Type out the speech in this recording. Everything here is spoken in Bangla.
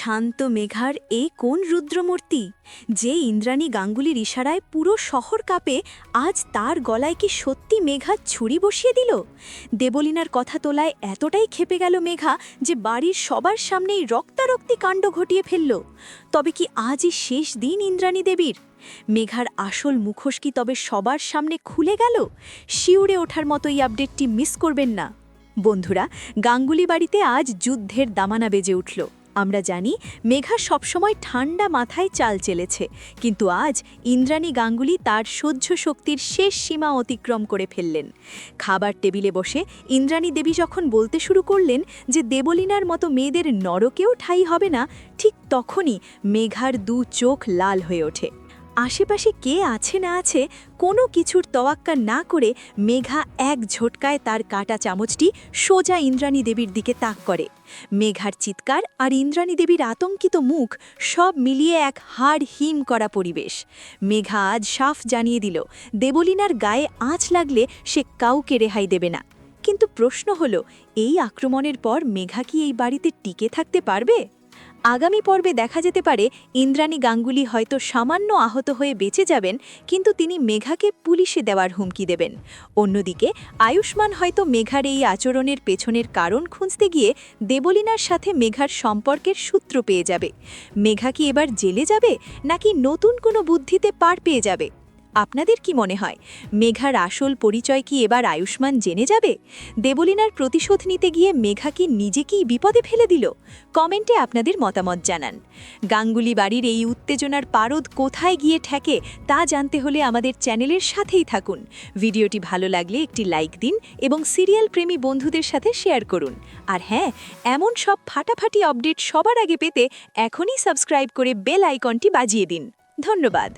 শান্ত মেঘার এ কোন রুদ্রমূর্তি? যে ইন্দ্রাণী গাঙ্গুলির ইশারায় পুরো শহর কাঁপে, আজ তার গলায় কি সত্যি মেঘা ছুরি বসিয়ে দিল? দেবলিনার কথা তোলায় এতটাই খেপে গেল মেঘা যে বাড়ির সবার সামনেই রক্তারক্তি কাণ্ড ঘটিয়ে ফেলল। তবে কি আজই শেষ দিন ইন্দ্রাণী দেবীর? মেঘার আসল মুখোশ কি তবে সবার সামনে খুলে গেল? শিউরে ওঠার মতো এই আপডেটটি মিস করবেন না। বন্ধুরা, গাঙ্গুলি বাড়িতে আজ যুদ্ধের দামানা বেজে উঠল। আমরা জানি মেঘা সবসময় ঠান্ডা মাথায় চাল চেলেছে, কিন্তু আজ ইন্দ্রাণী গাঙ্গুলি তার সহ্য শক্তির শেষ সীমা অতিক্রম করে ফেললেন। খাবার টেবিলে বসে ইন্দ্রাণী দেবী যখন বলতে শুরু করলেন যে দেবলিনার মতো মেয়েদের নরকেও ঠাই হবে না, ঠিক তখনই মেঘার দু চোখ লাল হয়ে ওঠে। আশেপাশে কে আছে না আছে কোনো কিছুর তওয়াক্কা না করে মেঘা এক ঝটকায় তার কাটা চামচটি সোজা ইন্দ্রাণী দেবীর দিকে তাক করে। মেঘার চিৎকার আর ইন্দ্রাণী দেবীর আতঙ্কিত মুখ সব মিলিয়ে এক হাড় হিম করা পরিবেশ। মেঘা আজ সাফ জানিয়ে দিল, দেবলিনার গায়ে আঁচ লাগলে সে কাউকে রেহাই দেবে না। কিন্তু প্রশ্ন হল, এই আক্রমণের পর মেঘা কি এই বাড়িতে টিকে থাকতে পারবে? আগামী পর্বে দেখা যেতে পারে, ইন্দ্রাণী গাঙ্গুলি হয়তো সামান্য আহত হয়ে বেঁচে যাবেন, কিন্তু তিনি মেঘাকে পুলিশে দেওয়ার হুমকি দেবেন। অন্যদিকে, আয়ুষ্মান হয়তো মেঘার এই আচরণের পেছনের কারণ খুঁজতে গিয়ে দেবলিনার সাথে মেঘার সম্পর্কের সূত্র পেয়ে যাবে। মেঘা কি এবার জেলে যাবে, নাকি নতুন কোনো বুদ্ধিতে পার পেয়ে যাবে? আপনাদের কি মনে হয়, মেঘার আসল পরিচয় কি এবার আয়ুষ্মান জেনে যাবে? দেবলিনার প্রতিশোধ নিতে গিয়ে মেঘা কি নিজেকেই বিপদে ফেলে দিল? কমেন্টে আপনাদের মতামত জানান। গাঙ্গুলি বাড়ির এই উত্তেজনার পারদ কোথায় গিয়ে ঠেকে, তা জানতে হলে আমাদের চ্যানেলের সাথেই থাকুন। ভিডিওটি ভালো লাগলে একটি লাইক দিন এবং সিরিয়াল প্রেমী বন্ধুদের সাথে শেয়ার করুন। আর হ্যাঁ এমন সব ফাটাফাটি আপডেট সবার আগে পেতে এখনই সাবস্ক্রাইব করে বেল আইকনটি বাজিয়ে দিন। ধন্যবাদ।